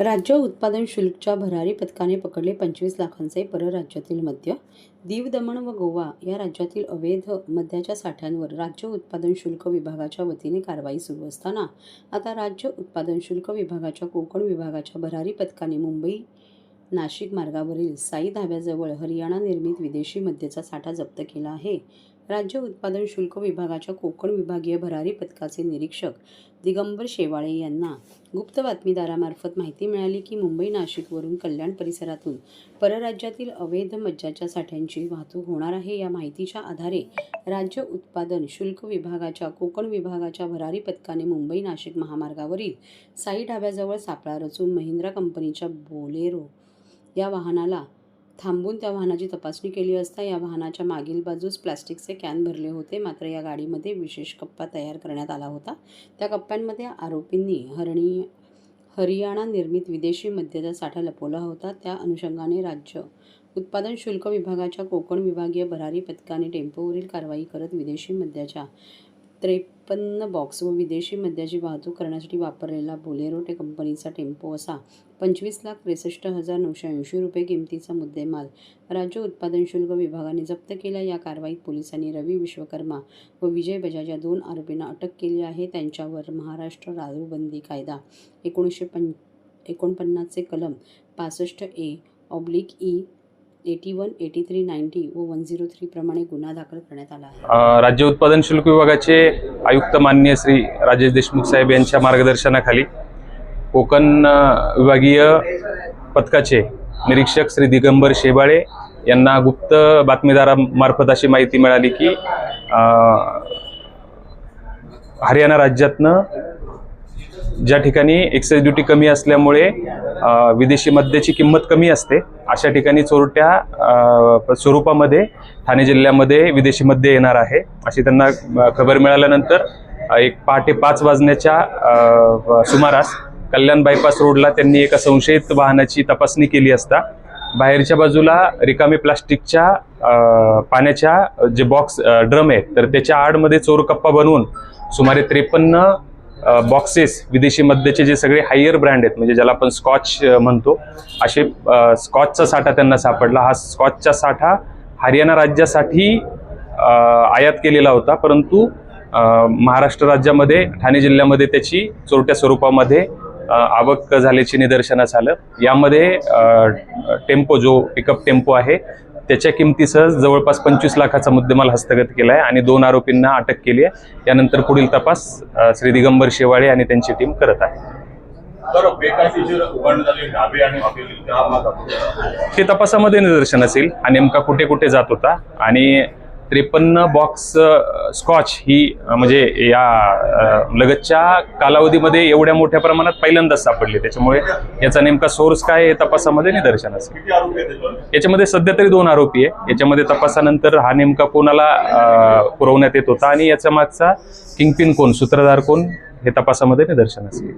राज्य उत्पादन शुल्कच्या भरारी पथकाने पकडले पंचवीस लाखांचे परराज्यातील मद्य. दीव दमण व गोवा या राज्यातील अवैध मद्याच्या साठ्यांवर राज्य उत्पादन शुल्क विभागाच्या वतीने कारवाई सुरू असताना आता राज्य उत्पादन शुल्क विभागाच्या कोकण विभागाच्या भरारी पथकाने मुंबई नाशिक मार्गावरील साई धाब्याजवळ हरियाणा निर्मित विदेशी मद्याचा साठा जप्त केला आहे. राज्य उत्पादन शुल्क विभागाच्या कोकण विभागीय भरारी पथकाचे निरीक्षक दिगंबर शेवाळे यांना गुप्त बातमीदारामार्फत माहिती मिळाली की मुंबई नाशिकवरून कल्याण परिसरातून परराज्यातील अवैध मज्जाच्या साठ्यांची वाहतूक होणार आहे. या माहितीच्या आधारे राज्य उत्पादन शुल्क विभागाच्या कोकण विभागाच्या भरारी पथकाने मुंबई नाशिक महामार्गावरील साई ढाब्याजवळ सापळा रचून महिंद्रा कंपनीच्या बोलेरो या वाहनाला थांबून त्या वाहनाची तपासणी केली असता या वाहनाच्या मागील बाजूस प्लॅस्टिकचे कॅन भरले होते. मात्र या गाडीमध्ये विशेष कप्पा तयार करण्यात आला होता. त्या कप्प्यांमध्ये आरोपींनी हरणी हरियाणा निर्मित विदेशी मद्याचा साठा लपवला होता. त्या अनुषंगाने राज्य उत्पादन शुल्क विभागाच्या कोकण विभागीय भरारी पथकाने टेम्पोवरील कारवाई करत विदेशी मद्याच्या उत्पन्न बॉक्स व विदेशी मद्याची वाहतूक करण्यासाठी वापरलेला बोलेरो टे कंपनीचा टेम्पो असा पंचवीस लाख त्रेसष्ट हजार नऊशे ऐंशी रुपये किमतीचा मुद्देमाल. राज्य उत्पादन शुल्क विभागाने जप्त केला. या कारवाईत पोलिसांनी रवी विश्वकर्मा व विजय बजाज या दोन आरोपींना अटक केली आहे. त्यांच्यावर महाराष्ट्र दारूबंदी कायदा. एकोणीसशे पं एकोणपन्नासचे कलम पासष्ट A oblique E e eighty one eighty three ninety व वन झिरो थ्री प्रमाणे गुन्हा दाखल करण्यात आला आहे. राज्य उत्पादन शुल्क विभागाचे आयुक्त माननीय श्री राजेश देशमुख साहेब यांच्या मार्गदर्शनाखाली कोकण विभागीय पथकाचे निरीक्षक श्री दिगंबर शेबाळे यांना गुप्त बातमीदारामार्फत अशी माहिती मिळाली की हरियाणा राज्यातनं ज्या ठिकाणी एक्साईज ड्युटी कमी असल्यामुळे विदेशी मद्याची किंमत कमी असते अशा ठिकाणी चोरट्या स्वरूपामध्ये ठाणे जिल्ह्यामध्ये विदेशी मद्य येणार आहे. अशी त्यांना खबर मिळाल्यानंतर एक पहाटे पाच वाजण्याच्या सुमारास कल्याण बायपास रोडला त्यांनी एका संशयित वाहनाची तपासणी केली असता बाहेरच्या बाजूला रिकामी प्लास्टिकच्या पाण्याच्या जे बॉक्स ड्रम आहेत तर त्याच्या आडमध्ये चोर कप्पा बनवून सुमारे त्रेपन्न बॉक्सेस विदेशी मद्याचे जे सगळे हायर ब्रँड आहेत म्हणजे ज्याला आपण स्कॉच म्हणतो असे स्कॉचचा साठा त्यांना सापडला. हा स्कॉचचा साठा हरियाणा राज्यासाठी आयात केलेला होता परंतु महाराष्ट्र राज्यामध्ये ठाणे जिल्ह्यामध्ये त्याची चोरट्या स्वरूपामध्ये आवक झाल्याचे निदर्शनास आलं. यामध्ये टेम्पो जो पिकअप टेम्पो आहे त्याच्या किमतीसह जवळपास पंचवीस लाखाचा मुद्देमाल हस्तगत केला आहे आणि दोन आरोपींना अटक केली आहे. यानंतर पुढील तपास श्री दिगंबर शेवाळे आणि त्यांची टीम करत आहे. हे तपासामध्ये निदर्शनास येईल हा नेमका कुठे कुठे जात होता आणि त्रेपन्न बॉक्स स्कॉच ही म्हणजे या लगतच्या कालावधीमध्ये एवढ्या मोठ्या प्रमाणात पहिल्यांदाच सापडली. त्याच्यामुळे याचा नेमका सोर्स काय हे तपासामध्ये निदर्शनास येईल. याच्यामध्ये सध्या तरी दोन आरोपी आहे. याच्यामध्ये तपासानंतर हा नेमका कोणाला पुरवण्यात येत होता आणि याच्या मागचा किंगपिन कोण सूत्रधार कोण हे तपासामध्ये निदर्शनास येईल.